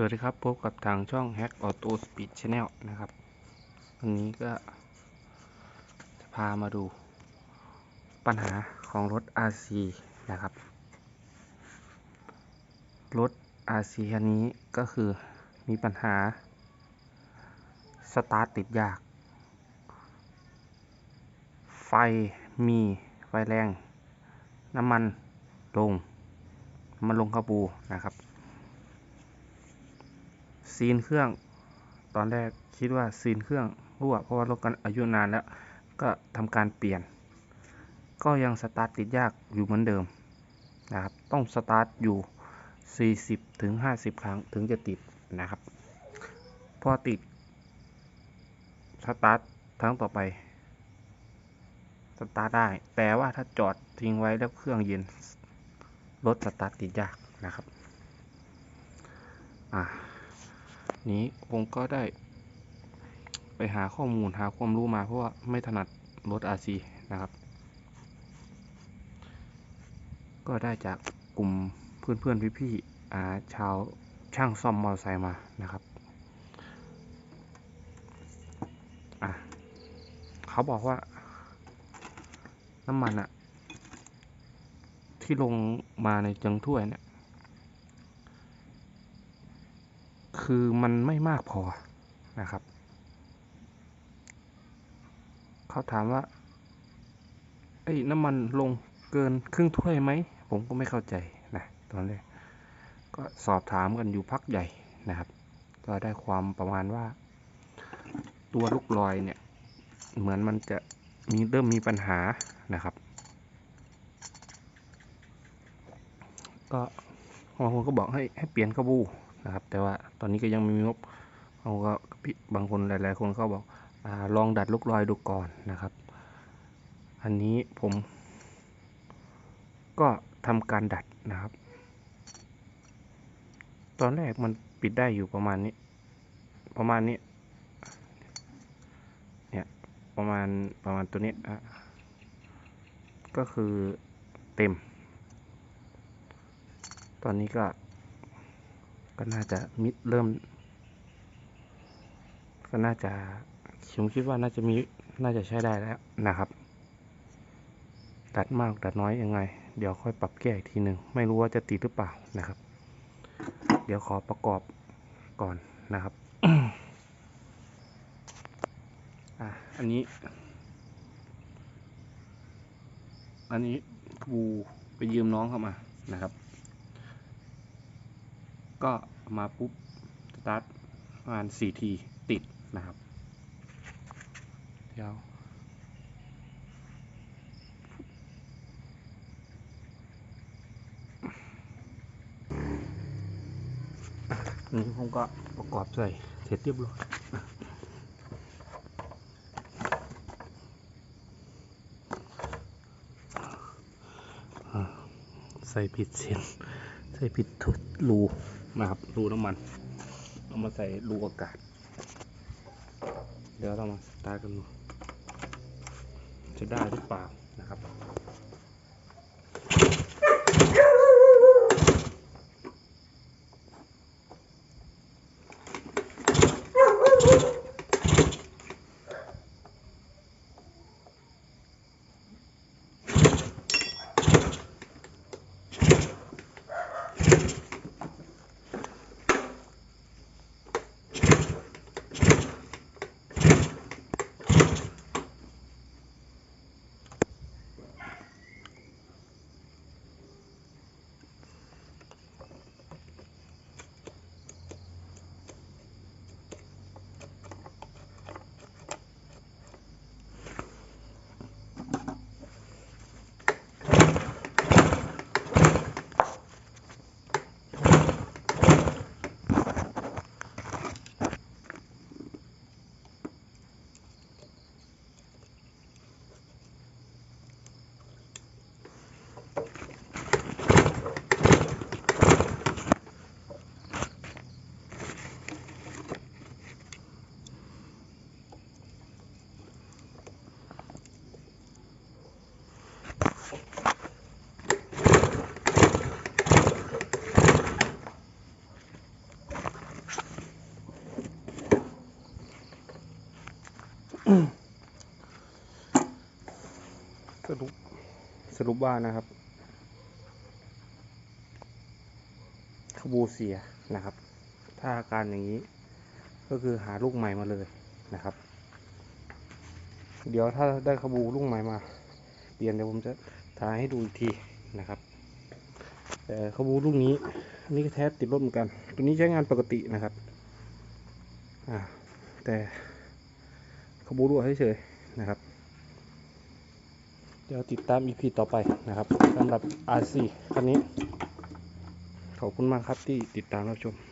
สวัสดีครับ พบกับทางช่อง Hack Auto Speed Channel นะครับ วันนี้ก็ จะพามาดูปัญหาของรถ RC นะครับ รถ RC คันนี้ก็คือมีปัญหา สตาร์ทติดยาก ไฟมีไฟแรง น้ำมันลง น้ำมันลงคาบูนะครับ ซีนเครื่อง ตอนแรกคิดว่าซีนเครื่องรั่วเพราะว่ารถกันอายุนานแล้ว ก็ทำการเปลี่ยน ก็ยังสตาร์ทติดยากอยู่เหมือนเดิมนะครับ ต้องสตาร์ทอยู่ 40ถึง50 ครั้งถึงจะติดนะครับ พอติดสตาร์ทครั้งต่อไปสตาร์ทได้ แต่ว่าถ้าจอดทิ้งไว้แล้วเครื่องเย็นรถสตาร์ทติดยากนะครับ อ่า นี้ผมก็ได้ ไปหาข้อมูลหาความรู้มาเพราะว่าไม่ถนัดรถ RC นะครับ ก็ได้จากกลุ่มเพื่อนเพื่อนพี่ๆอาชาวช่างซ่อมมอเตอร์ไซค์มานะครับอะเขาบอกว่า น้ำมันอะที่ลงมาในจังถ้วยเนี่ย คือมันไม่มากพอนะครับ เขาถามว่าไอ้น้ำมันลงเกินครึ่งถ้วยไหม ผมก็ไม่เข้าใจนะตอนแรกก็สอบถามกันอยู่พักใหญ่นะครับ ก็ได้ความประมาณว่า ตัวลูกลอยเนี่ย เหมือนมันจะมีเริ่มมีปัญหานะครับ ก็บางคนก็บอกให้ให้เปลี่ยนกระบู นะครับ แต่ว่าตอนนี้ก็ยังไม่มีงบเขาก็บางคนหลาย ๆ คนเขาบอกอลองดัดลูกลอยดูก่อนนะครับ อันนี้ผมก็ทำการดัดนะครับ ตอนแรกมันปิดได้อยู่ประมาณนี้ ประมาณนี้ เนี่ย ประมาณ ประมาณตัวนี้อะก็คือเต็ม ตอนนี้ก็ ก็น่าจะมิดเริ่ม ก็น่าจะผมคิดว่าน่าจะมีน่าจะใช้ได้แล้วนะครับ ดัดมากดัดน้อยยังไง เดี๋ยวค่อยปรับแก้อีกทีหนึ่งไม่รู้ว่าจะติดหรือเปล่านะครับ เดี๋ยวขอประกอบก่อนนะครับอะอันนี้ อันนี้กูไปยืมน้องเข้ามานะครับ ก็มาปุ๊บสตาร์ทประมาณสี่ทีติดนะครับ เดี๋ยวนี้ผมก็ประกอบใส่เสร็จเรียบร้อยใส่ผิดเส้นใส่ผิดทุดรู นะครับรูน้ำมันเอามาใส่รูอากาศ เดี๋ยวเรามาสตาร์ทกันดูจะได้หรือเปล่านะครับ สรุปสรุปว่านะครับขบูเสียนะครับ ถ้าอาการอย่างนี้ ก็คือหาลูกใหม่มาเลยนะครับ เดี๋ยวถ้าได้ขบูลูกใหม่มา เปลี่ยนเดี๋ยวผมจะถ่ายให้ดูอีกทีนะครับแต่ขบูลูกนี้อันนี้ก็แท้ติดรถเหมือนกัน ตัวนี้ใช้งานปกตินะครับอ่าแต่ขบูรั่วเฉยๆนะครับเดี๋ยวติดตาม EP ต่อไปนะครับสำหรับ RC คันนี้ ขอบคุณมากครับที่ติดตามรับชม